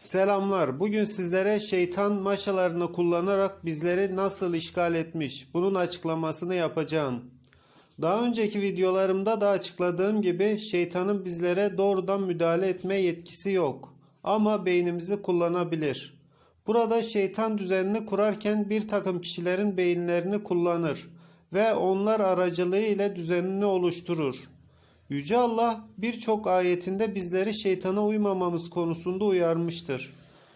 Selamlar. Bugün sizlere şeytan maşalarını kullanarak bizleri nasıl işgal etmiş bunun açıklamasını yapacağım. Daha önceki videolarımda da açıkladığım gibi şeytanın bizlere doğrudan müdahale etme yetkisi yok. Ama beynimizi kullanabilir. Burada şeytan düzenini kurarken bir takım kişilerin beyinlerini kullanır ve onlar aracılığı ile düzenini oluşturur. Yüce Allah birçok ayetinde bizleri şeytana uymamamız konusunda uyarmıştır.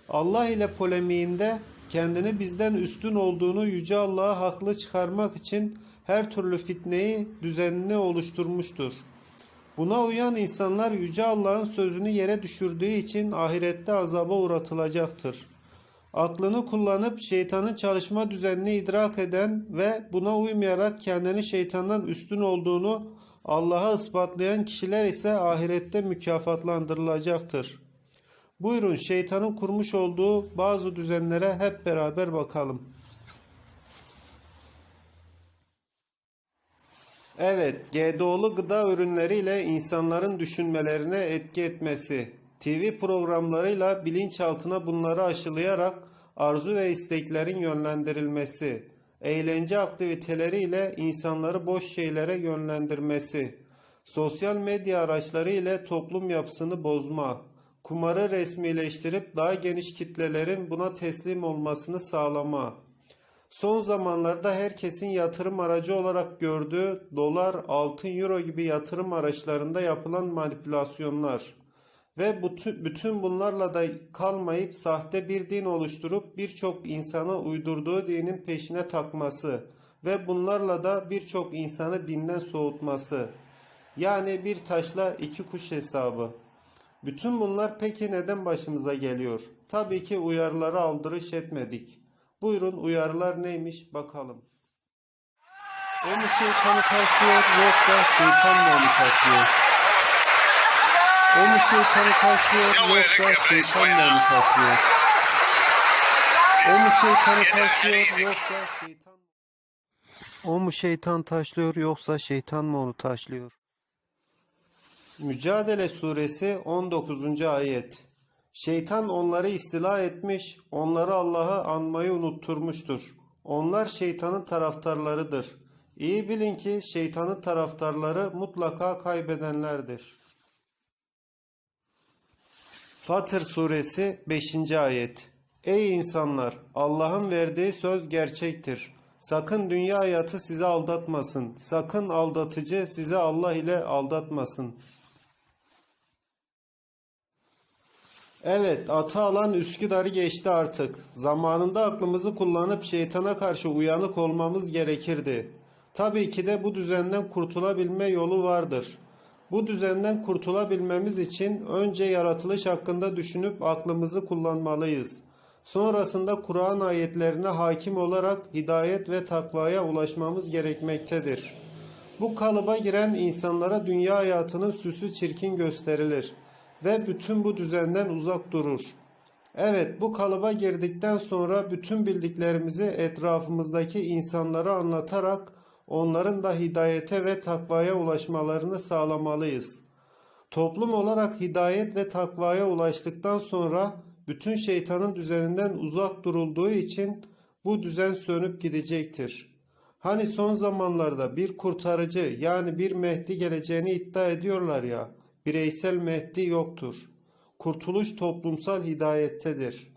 Allah ile polemiğinde kendini bizden üstün olduğunu Yüce Allah'a haklı çıkarmak için her türlü fitneyi, düzenini oluşturmuştur. Buna uyan insanlar Yüce Allah'ın sözünü yere düşürdüğü için ahirette azaba uğratılacaktır. Aklını kullanıp şeytanın çalışma düzenini idrak eden ve buna uymayarak kendini şeytandan üstün olduğunu Allah'a ispatlayan kişiler ise ahirette mükafatlandırılacaktır. Buyurun şeytanın kurmuş olduğu bazı düzenlere hep beraber bakalım. Evet, GDO'lu gıda ürünleriyle insanların düşünmelerine etki etmesi, TV programlarıyla bilinçaltına bunları aşılayarak arzu ve isteklerin yönlendirilmesi, eğlence aktiviteleriyle insanları boş şeylere yönlendirmesi, sosyal medya araçları ile toplum yapısını bozma, kumarı resmileştirip daha geniş kitlelerin buna teslim olmasını sağlama, Son zamanlarda herkesin yatırım aracı olarak gördüğü dolar, altın, euro gibi yatırım araçlarında yapılan manipülasyonlar ve bütün, bunlarla da kalmayıp sahte bir din oluşturup birçok insana uydurduğu dinin peşine takması ve bunlarla da birçok insanı dinden soğutması. Yani bir taşla iki kuş hesabı. Bütün bunlar peki neden başımıza geliyor? Tabii ki uyarıları aldırış etmedik. Buyurun uyarılar neymiş bakalım. O mu şeytanı taşlıyor yoksa şeytan mı onu taşlıyor? O mu şeytanı taşlıyor yoksa şeytan mı onu taşlıyor? O mu şeytanı taşlıyor yoksa şeytan O mu şeytan taşlıyor yoksa şeytan mı onu taşlıyor? Mücadele suresi 19. ayet Şeytan onları istila etmiş, onları Allah'ı anmayı unutturmuştur. Onlar şeytanın taraftarlarıdır. İyi bilin ki şeytanın taraftarları mutlaka kaybedenlerdir. Fatır suresi 5. ayet Ey insanlar! Allah'ın verdiği söz gerçektir. Sakın dünya hayatı sizi aldatmasın. Sakın aldatıcı sizi Allah ile aldatmasın. Evet, atı alan Üsküdar'ı geçti artık. Zamanında aklımızı kullanıp şeytana karşı uyanık olmamız gerekirdi. Tabii ki de bu düzenden kurtulabilme yolu vardır. Bu düzenden kurtulabilmemiz için önce yaratılış hakkında düşünüp aklımızı kullanmalıyız. Sonrasında Kur'an ayetlerine hakim olarak hidayet ve takvaya ulaşmamız gerekmektedir. Bu kalıba giren insanlara dünya hayatının süsü çirkin gösterilir ve bütün bu düzenden uzak durur. Evet, bu kalıba girdikten sonra bütün bildiklerimizi etrafımızdaki insanlara anlatarak onların da hidayete ve takvaya ulaşmalarını sağlamalıyız. Toplum olarak hidayet ve takvaya ulaştıktan sonra bütün şeytanın düzeninden uzak durulduğu için bu düzen sönüp gidecektir. Hani son zamanlarda bir kurtarıcı yani bir Mehdi geleceğini iddia ediyorlar ya bireysel Mehdi yoktur. Kurtuluş toplumsal hidayettedir.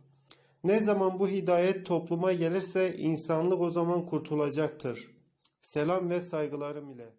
Ne zaman bu hidayet topluma gelirse insanlık o zaman kurtulacaktır. Selam ve saygılarım ile.